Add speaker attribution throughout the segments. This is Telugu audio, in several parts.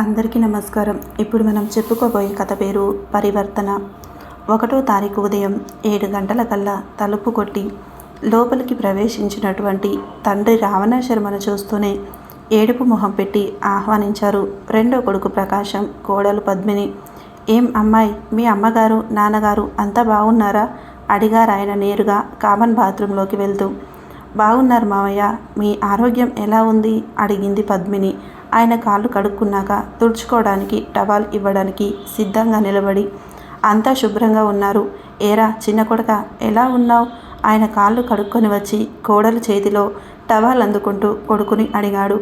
Speaker 1: అందరికీ నమస్కారం. ఇప్పుడు మనం చెప్పుకోబోయే కథ పేరు పరివర్తన. ఒకటో తారీఖు ఉదయం ఏడు గంటల కల్లా తలుపు కొట్టి లోపలికి ప్రవేశించినటువంటి తండ్రి రావణ శర్మను చూస్తూనే ఏడుపు మొహం పెట్టి ఆహ్వానించారు రెండో కొడుకు ప్రకాశం కోడలు పద్మిని. ఏం అమ్మాయి మీ అమ్మగారు నాన్నగారు అంతా బాగున్నారా అడిగారు ఆయన నేరుగా కామన్ బాత్రూంలోకి వెళ్తూ. బాగున్నారు మావయ్య మీ ఆరోగ్యం ఎలా ఉంది? అడిగింది పద్మిని. ఆయన కాళ్ళు కడుక్కున్నాక తుడుచుకోవడానికి టవాల్ ఇవ్వడానికి సిద్ధంగా నిలబడి అంతా శుభ్రంగా ఉన్నారు. ఏరా చిన్న కొడక ఎలా ఉన్నావు? ఆయన కాళ్ళు కడుక్కొని వచ్చి కోడలు చేతిలో టవాల్ అందుకుంటూ కొడుకుని అడిగాడు.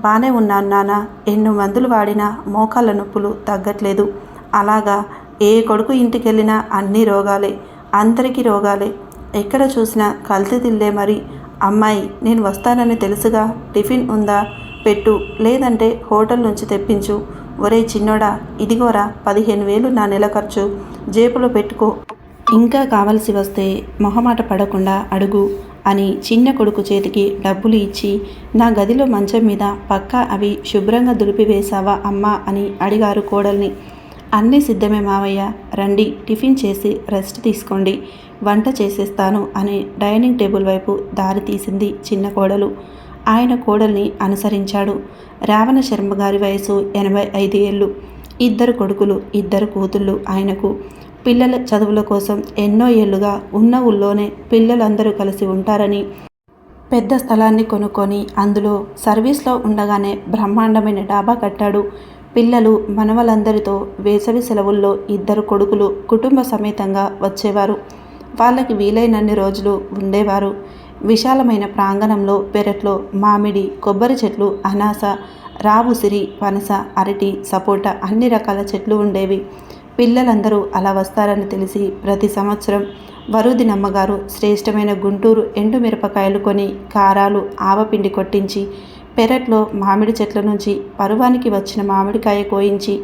Speaker 1: బాగానే ఉన్నాను నాన్న. ఎన్ని మందులు వాడినా మోకాళ్ళ నొప్పులు తగ్గట్లేదు. అలాగా ఏ కొడుకు ఇంటికి వెళ్ళినా అన్ని రోగాలే అందరికీ రోగాలే. ఎక్కడ చూసినా కల్తీ తిల్లే మరి. అమ్మాయి నేను వస్తానని తెలుసుగా? టిఫిన్ ఉందా? పెట్టు లేదంటే హోటల్ నుంచి తెప్పించు. ఒరే చిన్నోడా ఇదిగోరా పదిహేను వేలు నా నెల ఖర్చు. జేబులో పెట్టుకో. ఇంకా కావలసి వస్తే మొహమాట పడకుండా అడుగు అని చిన్న కొడుకు చేతికి డబ్బులు ఇచ్చి నా గదిలో మంచం మీద పక్కా అవి శుభ్రంగా దులిపివేశావా అమ్మా అని అడిగారు కోడల్ని. అన్నీ సిద్ధమే మావయ్య. రండి టిఫిన్ చేసి రెస్ట్ తీసుకోండి. వంట చేసేస్తాను అని డైనింగ్ టేబుల్ వైపు దారి తీసింది చిన్న కోడలు. ఆయన కోడల్ని అనుసరించాడు. రావణ శర్మ గారి వయసు ఎనభై ఐదు ఏళ్ళు. ఇద్దరు కొడుకులు ఇద్దరు కూతుళ్ళు ఆయనకు. పిల్లల చదువుల కోసం ఎన్నో ఏళ్ళుగా ఉన్న ఊళ్ళోనే పిల్లలందరూ కలిసి ఉంటారని పెద్ద స్థలాన్ని కొనుక్కొని అందులో సర్వీస్లో ఉండగానే బ్రహ్మాండమైన డాబా కట్టాడు. పిల్లలు మనవలందరితో వేసవి సెలవుల్లో ఇద్దరు కొడుకులు కుటుంబ సమేతంగా వచ్చేవారు. వాళ్ళకి వీలైనన్ని రోజులు ఉండేవారు. విశాలమైన ప్రాంగణంలో పెరట్లో మామిడి కొబ్బరి చెట్లు అనాస రావుసిరి పనస అరటి సపోటా అన్ని రకాల చెట్లు ఉండేవి. పిల్లలందరూ అలా వస్తారని తెలిసి ప్రతి సంవత్సరం వరుదినమ్మగారు శ్రేష్టమైన గుంటూరు ఎండుమిరపకాయలు కొని కారాలు ఆవపిండి కొట్టించి పెరట్లో మామిడి చెట్ల నుంచి పరువానికి వచ్చిన మామిడికాయ కోయించి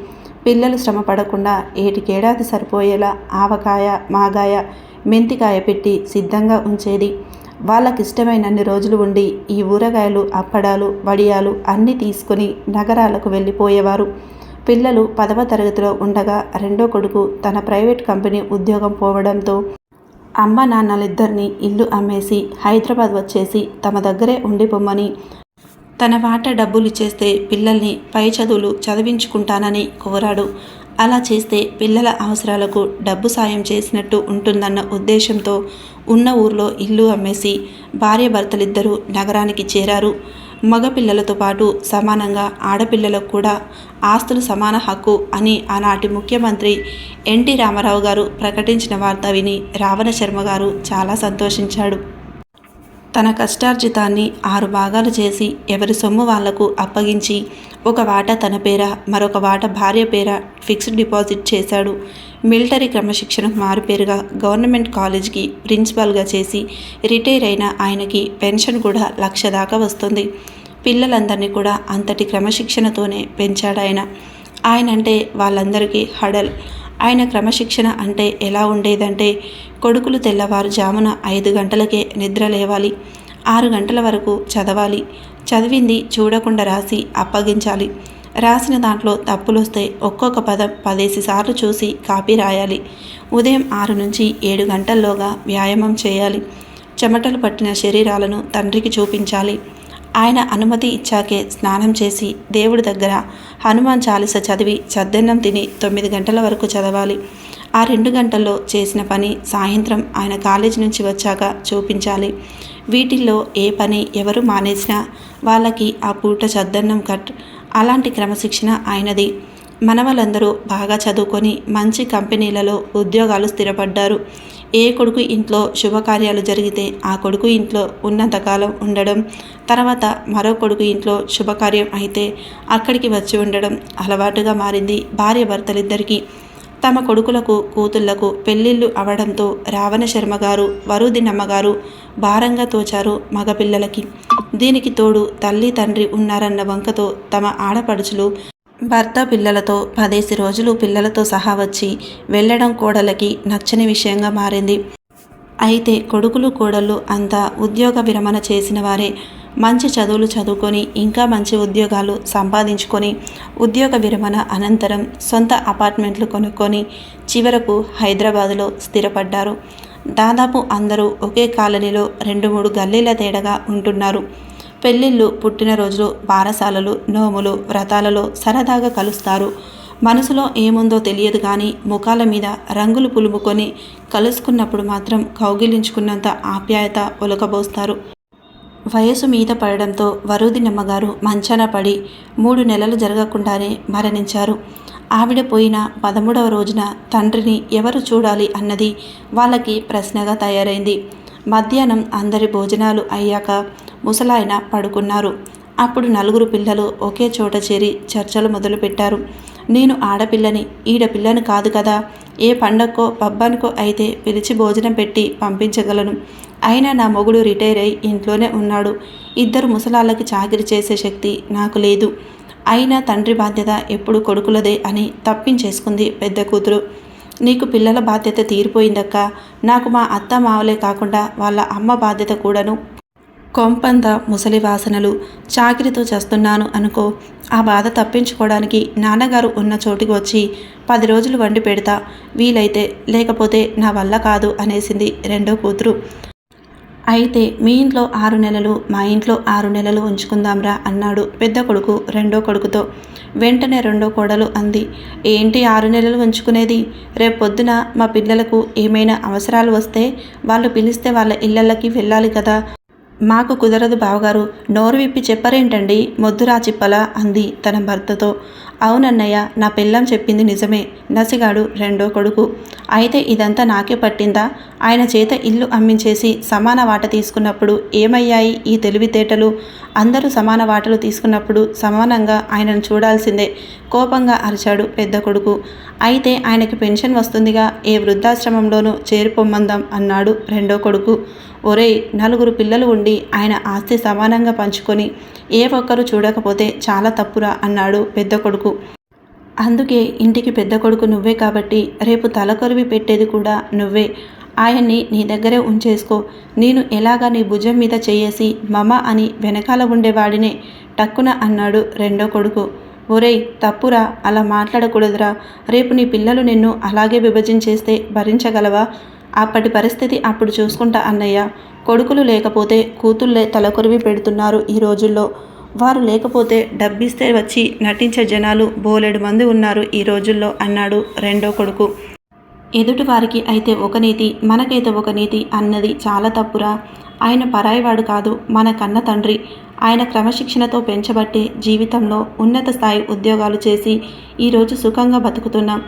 Speaker 1: పిల్లలు శ్రమ పడకుండా ఏటికేడాది సరిపోయేలా ఆవకాయ మాగాయ మెంతికాయ పెట్టి సిద్ధంగా ఉంచేది. వాళ్ళకి ఇష్టమైనన్ని రోజులు ఉండి ఈ ఊరగాయలు అప్పడాలు వడియాలు అన్నీ తీసుకుని నగరాలకు వెళ్ళిపోయేవారు. పిల్లలు పదవ తరగతిలో ఉండగా రెండో కొడుకు తన ప్రైవేట్ కంపెనీ ఉద్యోగం పోవడంతో అమ్మ నాన్నలిద్దరినీ ఇల్లు అమ్మేసి హైదరాబాద్ వచ్చేసి తమ దగ్గరే ఉండిపోమ్మని తన వాటా డబ్బులు ఇచ్చేస్తే పిల్లల్ని పై చదువులు చదివించుకుంటానని కోరాడు. అలా చేస్తే పిల్లల అవసరాలకు డబ్బు సాయం చేసినట్టు ఉంటుందన్న ఉద్దేశంతో ఉన్న ఊర్లో ఇల్లు అమ్మేసి భార్యాభర్తలిద్దరూ నగరానికి చేరారు. మగ పిల్లలతో పాటు సమానంగా ఆడపిల్లలకు కూడా ఆస్తులు సమాన హక్కు అని ఆనాటి ముఖ్యమంత్రి ఎన్టీ రామారావు గారు ప్రకటించిన వార్త విని రావణ శర్మ గారు చాలా సంతోషించాడు. తన కష్టార్జితాన్ని ఆరు భాగాలు చేసి ఎవరి సొమ్ము వాళ్ళకు అప్పగించి ఒక వాటా తన పేర మరొక వాటా భార్య పేర ఫిక్స్డ్ డిపాజిట్ చేశాడు. మిలిటరీ క్రమశిక్షణకు మారుపేరుగా గవర్నమెంట్ కాలేజ్కి ప్రిన్సిపాల్గా చేసి రిటైర్ అయిన ఆయనకి పెన్షన్ కూడా లక్ష దాకా వస్తుంది. పిల్లలందరినీ కూడా అంతటి క్రమశిక్షణతోనే పెంచాడు ఆయన. ఆయన అంటే వాళ్ళందరికీ హడల్. ఆయన క్రమశిక్షణ అంటే ఎలా ఉండేదంటే కొడుకులు తెల్లవారుజామున ఐదు గంటలకే నిద్ర లేవాలి. ఆరు గంటల వరకు చదవాలి. చదివింది చూడకుండా రాసి అప్పగించాలి. రాసిన దాంట్లో తప్పులొస్తే ఒక్కొక్క పదం పదేసి సార్లు చూసి కాపీ రాయాలి. ఉదయం ఆరు నుంచి ఏడు గంటల్లోగా వ్యాయామం చేయాలి. చెమటలు పట్టిన శరీరాలను తండ్రికి చూపించాలి. ఆయన అనుమతి ఇచ్చాకే స్నానం చేసి దేవుడి దగ్గర హనుమాన్ చాలీస చదివి చద్దన్నం తిని తొమ్మిది గంటల వరకు చదవాలి. ఆ రెండు గంటల్లో చేసిన పని సాయంత్రం ఆయన కాలేజీ నుంచి వచ్చాక చూపించాలి. వీటిల్లో ఏ పని ఎవరు మానేసినా వాళ్ళకి ఆ పూట చద్దన్నం కట్. అలాంటి క్రమశిక్షణ ఆయనది. మనవలందరూ బాగా చదువుకొని మంచి కంపెనీలలో ఉద్యోగాలు స్థిరపడ్డారు. ఏ కొడుకు ఇంట్లో శుభకార్యాలు జరిగితే ఆ కొడుకు ఇంట్లో ఉన్నంతకాలం ఉండడం తర్వాత మరో కొడుకు ఇంట్లో శుభకార్యం అయితే అక్కడికి వచ్చి ఉండడం అలవాటుగా మారింది భార్య భర్తలిద్దరికీ తమ కొడుకులకు కూతుళ్ళకు పెళ్ళిళ్ళు అవడంతో రావణ శర్మ గారు వరుదినమ్మ గారు భారంగా తోచారు మగపిల్లలకి. దీనికి తోడు తల్లి తండ్రి ఉన్నారన్న వంకతో తమ ఆడపడుచులు భర్త పిల్లలతో పదేసి రోజులు పిల్లలతో సహా వచ్చి వెళ్ళడం కోడలకి నచ్చని విషయంగా మారింది. అయితే కొడుకులు కోడళ్ళు అంతా ఉద్యోగ విరమణ చేసిన వారే మంచి చదువులు చదువుకొని ఇంకా మంచి ఉద్యోగాలు సంపాదించుకొని ఉద్యోగ విరమణ అనంతరం సొంత అపార్ట్మెంట్లు కొనుక్కొని చివరకు హైదరాబాదులో స్థిరపడ్డారు. దాదాపు అందరూ ఒకే కాలనీలో రెండు మూడు గల్లీల తేడాగా ఉంటున్నారు. పెళ్ళిళ్ళు పుట్టినరోజులు బారసాలలు నోములు వ్రతాలలో సరదాగా కలుస్తారు. మనసులో ఏముందో తెలియదు కానీ ముఖాల మీద రంగులు పులుముకొని కలుసుకున్నప్పుడు మాత్రం కౌగిలించుకున్నంత ఆప్యాయత ఒలకబోస్తారు. వయసు మీద పడడంతో వరుదినమ్మగారు మంచాన పడి మూడు నెలలు జరగకుండానే మరణించారు. ఆవిడ పోయిన పదమూడవ రోజున తండ్రిని ఎవరు చూడాలి అన్నది వాళ్ళకి ప్రశ్నగా తయారైంది. మధ్యాహ్నం అందరి భోజనాలు అయ్యాక ముసలాయన పడుకున్నారు. అప్పుడు నలుగురు పిల్లలు ఒకే చోట చేరి చర్చలు మొదలుపెట్టారు. నేను ఆడపిల్లని ఈడ పిల్లని కాదు కదా ఏ పండక్కో పబ్బానికో అయితే పిలిచి భోజనం పెట్టి పంపించగలను. అయినా నా మొగుడు రిటైర్ అయి ఇంట్లోనే ఉన్నాడు. ఇద్దరు ముసలాళ్ళకి చాకిరి చేసే శక్తి నాకు లేదు. అయినా తండ్రి బాధ్యత ఎప్పుడు కొడుకులదే అని తప్పించేసుకుంది పెద్ద కూతురు. నీకు పిల్లల బాధ్యత తీరిపోయిందక్క. నాకు మా అత్త మావలే కాకుండా వాళ్ళ అమ్మ బాధ్యత కూడాను కొంపంద ముసలి వాసనలు చాకిరితో చేస్తున్నాను అనుకో ఆ బాధ తప్పించుకోవడానికి నాన్నగారు ఉన్న చోటికి వచ్చి పది రోజులు వండి పెడతా వీలైతే లేకపోతే నా వల్ల కాదు అనేసింది రెండో కూతురు. అయితే మీ ఇంట్లో ఆరు నెలలు మా ఇంట్లో ఆరు నెలలు ఉంచుకుందాంరా అన్నాడు పెద్ద కొడుకు రెండో కొడుకుతో. వెంటనే రెండో కోడలు అంది ఏంటి ఆరు నెలలు ఉంచుకునేది? రేపు పొద్దున మా పిల్లలకు ఏమైనా అవసరాలు వస్తే వాళ్ళు పిలిస్తే వాళ్ళ ఇళ్ళకి వెళ్ళాలి కదా. మాకు కుదరదు బావగారు. నోరు విప్పి చెప్పరేంటండి? మొద్దురా చిప్పల అంది తన భర్తతో. అవునన్నయ్య నా పిల్లం చెప్పింది నిజమే. నసిగాడు రెండో కొడుకు. అయితే ఇదంతా నాకే పట్టిందా? ఆయన చేత ఇల్లు అమ్మించేసి సమాన వాట తీసుకున్నప్పుడు ఏమయ్యాయి ఈ తెలివితేటలు? అందరూ సమాన వాటలు తీసుకున్నప్పుడు సమానంగా ఆయనను చూడాల్సిందే. కోపంగా అరిచాడు పెద్ద కొడుకు. అయితే ఆయనకి పెన్షన్ వస్తుందిగా ఏ వృద్ధాశ్రమంలోనూ చేరిపోమ్మందాం అన్నాడు రెండో కొడుకు. ఒరేయ్ నలుగురు పిల్లలు ఉండి ఆయన ఆస్తి సమానంగా పంచుకొని ఏ ఒక్కరు చూడకపోతే చాలా తప్పురా అన్నాడు పెద్ద కొడుకు. అందుకే ఇంటికి పెద్ద కొడుకు నువ్వే కాబట్టి రేపు తలకొరివి పెట్టేది కూడా నువ్వే. ఆయన్ని నీ దగ్గరే ఉంచేసుకో. నేను ఎలాగా నీ భుజం మీద చేయేసి మమ అని వెనకాల ఉండేవాడినే టక్కున అన్నాడు రెండో కొడుకు. ఒరేయ్ తప్పురా అలా మాట్లాడకూడదురా. రేపు నీ పిల్లలు నిన్ను అలాగే విభజించేస్తే భరించగలవా? అప్పటి పరిస్థితి అప్పుడు చూసుకుంటా అన్నయ్య. కొడుకులు లేకపోతే కూతుళ్ళే తలకొరివి పెడుతున్నారు ఈ రోజుల్లో. వారు లేకపోతే డబ్బిస్తే వచ్చి నటించే జనాలు బోలెడు మంది ఉన్నారు ఈ రోజుల్లో అన్నాడు రెండో కొడుకు. ఎదుటి వారికి అయితే ఒక నీతి మనకైతే ఒక నీతి అన్నది చాలా తప్పురా. ఆయన పరాయివాడు కాదు మన కన్న తండ్రి. ఆయన క్రమశిక్షణతో పెంచబట్టే జీవితంలో ఉన్నత స్థాయి ఉద్యోగాలు చేసి ఈరోజు సుఖంగా బతుకుతున్నాం.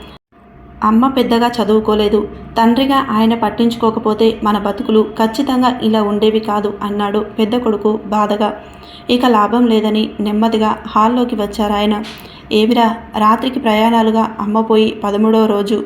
Speaker 1: అమ్మ పెద్దగా చదువుకోలేదు. తండ్రిగా ఆయన పట్టించుకోకపోతే మన బతుకులు ఖచ్చితంగా ఇలా ఉండేవి కాదు అన్నాడు పెద్ద కొడుకు బాధగా. ఇక లాభం లేదని నెమ్మదిగా హాల్లోకి వచ్చారాయన ఏమిరా రాత్రికి ప్రయాణాలుగా అమ్మపోయి పదమూడో రోజు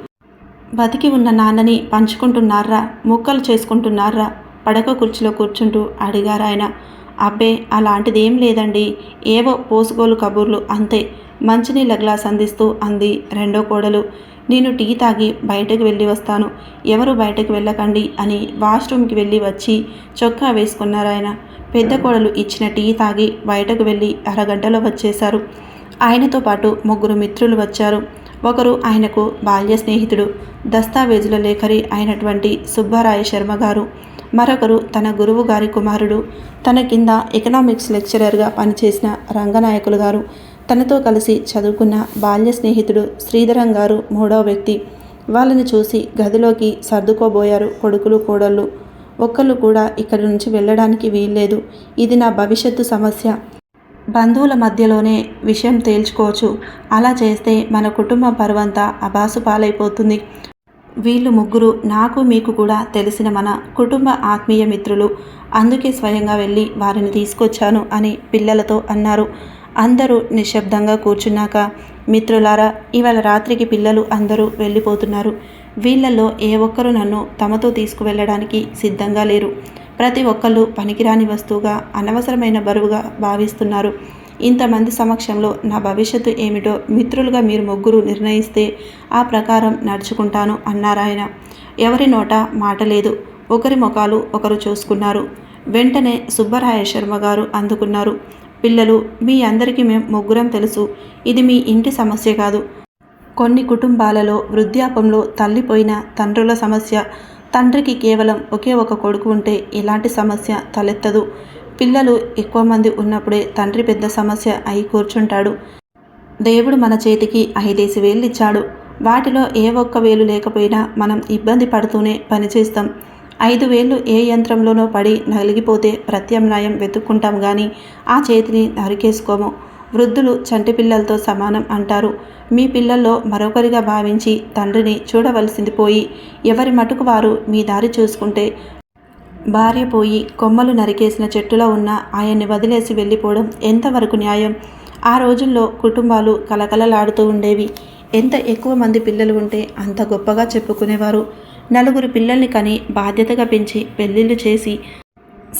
Speaker 1: బతికి ఉన్న నాన్నని పంచుకుంటున్నారా ముక్కలు చేసుకుంటున్నారా? పడక కుర్చీలో కూర్చుంటూ అడిగారాయన అబ్బే అలాంటిదేం లేదండి. ఏవో పోసుకోలు కబుర్లు అంతే. మంచినీళ్ళ గ్లాస్ అందిస్తూ అంది రెండో కోడలు. నేను టీ తాగి బయటకు వెళ్ళి వస్తాను. ఎవరు బయటకు వెళ్ళకండి అని వాష్రూమ్కి వెళ్ళి వచ్చి చొక్కా వేసుకున్నారాయన పెద్ద కోడలు ఇచ్చిన టీ తాగి బయటకు వెళ్ళి అరగంటలో వచ్చేశారు. ఆయనతో పాటు ముగ్గురు మిత్రులు వచ్చారు. ఒకరు ఆయనకు బాల్య స్నేహితుడు దస్తావేజుల లేఖరి అయినటువంటి సుబ్బారాయ శర్మ గారు. మరొకరు తన గురువు గారి కుమారుడు. తన కింద ఎకనామిక్స్ లెక్చరర్గా పనిచేసిన రంగనాయకులు గారు. తనతో కలిసి చదువుకున్న బాల్య స్నేహితుడు శ్రీధరం గారు మూడవ వ్యక్తి. వాళ్ళని చూసి గదిలోకి సర్దుకోబోయారు కొడుకులు కోడళ్ళు. ఒక్కళ్ళు కూడా ఇక్కడి నుంచి వెళ్ళడానికి వీల్లేదు. ఇది నా భవిష్యత్తు సమస్య. బంధువుల మధ్యలోనే విషయం తేల్చుకోవచ్చు. అలా చేస్తే మన కుటుంబ పర్వంతా అబాసు పాలైపోతుంది. వీళ్ళు ముగ్గురు నాకు మీకు కూడా తెలిసిన మన కుటుంబ ఆత్మీయ మిత్రులు. అందుకే స్వయంగా వెళ్ళి వారిని తీసుకొచ్చాను అని పిల్లలతో అన్నారు. అందరూ నిశ్శబ్దంగా కూర్చున్నాక మిత్రులారా ఇవాళ రాత్రికి పిల్లలు అందరూ వెళ్ళిపోతున్నారు. వీళ్ళల్లో ఏ ఒక్కరూ నన్ను తమతో తీసుకువెళ్ళడానికి సిద్ధంగా లేరు. ప్రతి ఒక్కళ్ళు పనికిరాని వస్తువుగా అనవసరమైన బరువుగా భావిస్తున్నారు. ఇంతమంది సమక్షంలో నా భవిష్యత్తు ఏమిటో మిత్రులుగా మీరు ముగ్గురు నిర్ణయిస్తే ఆ ప్రకారం నడుచుకుంటాను అన్నారాయన. ఎవరి నోట మాట లేదు. ఒకరి ముఖాలు ఒకరు చూసుకున్నారు. వెంటనే సుబ్బరాయ శర్మ గారు అందుకున్నారు. పిల్లలు మీ అందరికీ మేము ముగ్గురం తెలుసు. ఇది మీ ఇంటి సమస్య కాదు. కొన్ని కుటుంబాలలో వృద్ధాపంలో తల్లిపోయిన తండ్రుల సమస్య. తండ్రికి కేవలం ఒకే ఒక కొడుకు ఉంటే ఇలాంటి సమస్య తలెత్తదు. పిల్లలు ఎక్కువ మంది ఉన్నప్పుడే తండ్రి పెద్ద సమస్య అయి కూర్చుంటాడు. దేవుడు మన చేతికి ఐదేసి వేలు ఇచ్చాడు వాటిలో ఏ ఒక్క వేలు లేకపోయినా మనం ఇబ్బంది పడుతూనే పనిచేస్తాం. ఐదు వేళ్ళు ఏ యంత్రంలోనో పడి నలిగిపోతే ప్రత్యామ్నాయం వెతుక్కుంటాం కానీ ఆ చేతిని నరికేసుకోము. వృద్ధులు చంటి పిల్లలతో సమానం అంటారు. మీ పిల్లల్లో మరొకరిగా భావించి తండ్రిని చూడవలసింది పోయి ఎవరి మటుకు వారు మీ దారి చూసుకుంటే భార్య పోయి కొమ్మలు నరికేసిన చెట్టులో ఉన్న ఆయన్ని వదిలేసి వెళ్ళిపోవడం ఎంతవరకు న్యాయం? ఆ రోజుల్లో కుటుంబాలు కలకలలాడుతూ ఉండేవి. ఎంత ఎక్కువ మంది పిల్లలు ఉంటే అంత గొప్పగా చెప్పుకునేవారు. నలుగురు పిల్లల్ని కని బాధ్యతగా పెంచి పెళ్ళిళ్ళు చేసి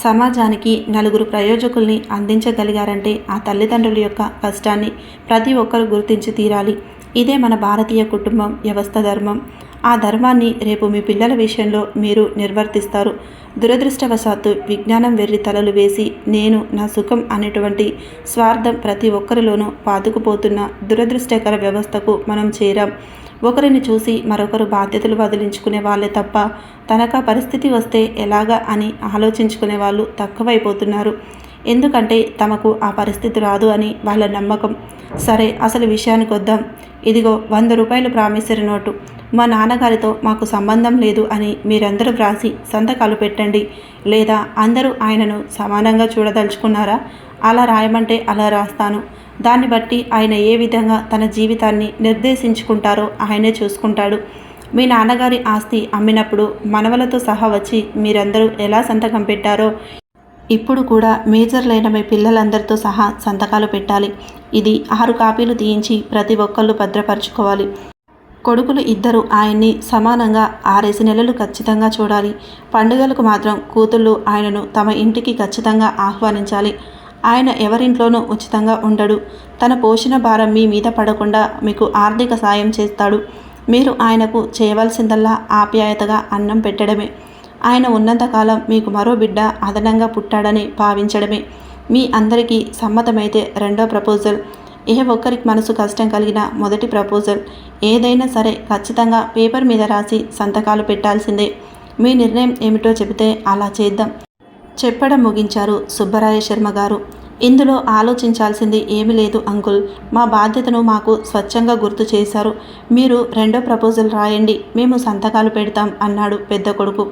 Speaker 1: సమాజానికి నలుగురు ప్రయోజకుల్ని అందించగలిగారంటే ఆ తల్లిదండ్రుల యొక్క కష్టాన్ని ప్రతి ఒక్కరు గుర్తించి తీరాలి. ఇదే మన భారతీయ కుటుంబం వ్యవస్థ ధర్మం. ఆ ధర్మాన్ని రేపు మీ పిల్లల విషయంలో మీరు నిర్వర్తిస్తారు. దురదృష్టవశాత్తు విజ్ఞానం వెర్రి తలలు వేసి నేను నా సుఖం అనేటువంటి స్వార్థం ప్రతి ఒక్కరిలోనూ పాతుకుపోతున్న దురదృష్టకర వ్యవస్థకు మనం చేరాం. ఒకరిని చూసి మరొకరు బాధ్యతలు వదిలించుకునే వాళ్ళే తప్ప తనకా పరిస్థితి వస్తే ఎలాగా అని ఆలోచించుకునే వాళ్ళు తక్కువైపోతున్నారు. ఎందుకంటే తమకు ఆ పరిస్థితి రాదు అని వాళ్ళ నమ్మకం. సరే అసలు విషయానికి వద్దాం. ఇదిగో వంద రూపాయలు ప్రామిసరీ నోటు. మా నాన్నగారితో మాకు సంబంధం లేదు అని మీరందరూ వ్రాసి సంతకాలు పెట్టండి. లేదా అందరూ ఆయనను సమానంగా చూడదలుచుకున్నారా? అలా రాయమంటే అలా రాస్తాను. దాన్ని బట్టి ఆయన ఏ విధంగా తన జీవితాన్ని నిర్దేశించుకుంటారో ఆయనే చూసుకుంటాడు. మీ నాన్నగారి ఆస్తి అమ్మినప్పుడు మనవలతో సహా వచ్చి మీరందరూ ఎలా సంతకం పెట్టారో ఇప్పుడు కూడా మేజర్లైన మీ పిల్లలందరితో సహా సంతకాలు పెట్టాలి. ఇది ఆరు కాపీలు తీయించి ప్రతి ఒక్కళ్ళు భద్రపరచుకోవాలి. కొడుకులు ఇద్దరు ఆయన్ని సమానంగా ఆరేసి నెలలు ఖచ్చితంగా చూడాలి. పండుగలకు మాత్రం కూతుళ్ళు ఆయనను తమ ఇంటికి ఖచ్చితంగా ఆహ్వానించాలి. ఆయన ఎవరింట్లోనూ ఉచితంగా ఉండడు. తన పోషణ భారం మీ మీద పడకుండా మీకు ఆర్థిక సాయం చేస్తాడు. మీరు ఆయనకు చేయవలసిందల్లా ఆప్యాయతగా అన్నం పెట్టడమే. ఆయన ఉన్నంతకాలం మీకు మరో బిడ్డ అదనంగా పుట్టాడని భావించడమే. మీ అందరికీ సమ్మతమైతే రెండో ప్రపోజల్. ఏ ఒక్కరికి మనసు కష్టం కలిగిన మొదటి ప్రపోజల్. ఏదైనా సరే ఖచ్చితంగా పేపర్ మీద రాసి సంతకాలు పెట్టాల్సిందే. మీ నిర్ణయం ఏమిటో చెబితే అలా చేద్దాం. చెప్పడం ముగించారు సుబ్బరాయ శర్మ గారు. ఇందులో ఆలోచించాల్సింది ఏమీ లేదు అంకుల్. మా బాధ్యతను మాకు స్వచ్ఛంగా గుర్తు చేశారు. మీరు రెండో ప్రపోజల్ రాయండి. మేము సంతకాలు పెడతాం అన్నాడు పెద్ద కొడుకు.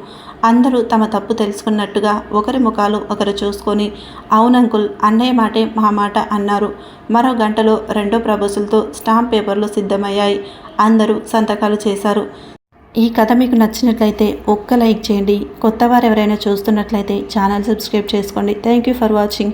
Speaker 1: అందరూ తమ తప్పు తెలుసుకున్నట్టుగా ఒకరి ముఖాలు ఒకరు చూసుకొని అవునంకుల్ అన్నయ్య మాటే మా మాట అన్నారు. మరో గంటలో రెండో ప్రపోజల్తో స్టాంప్ పేపర్లు సిద్ధమయ్యాయి. అందరూ సంతకాలు చేశారు. ఈ కథ మీకు నచ్చినట్లయితే ఒక్క లైక్ చేయండి. కొత్త వారు ఎవరైనా చూస్తున్నట్లయితే ఛానల్ సబ్స్క్రైబ్ చేసుకోండి. Thank you for watching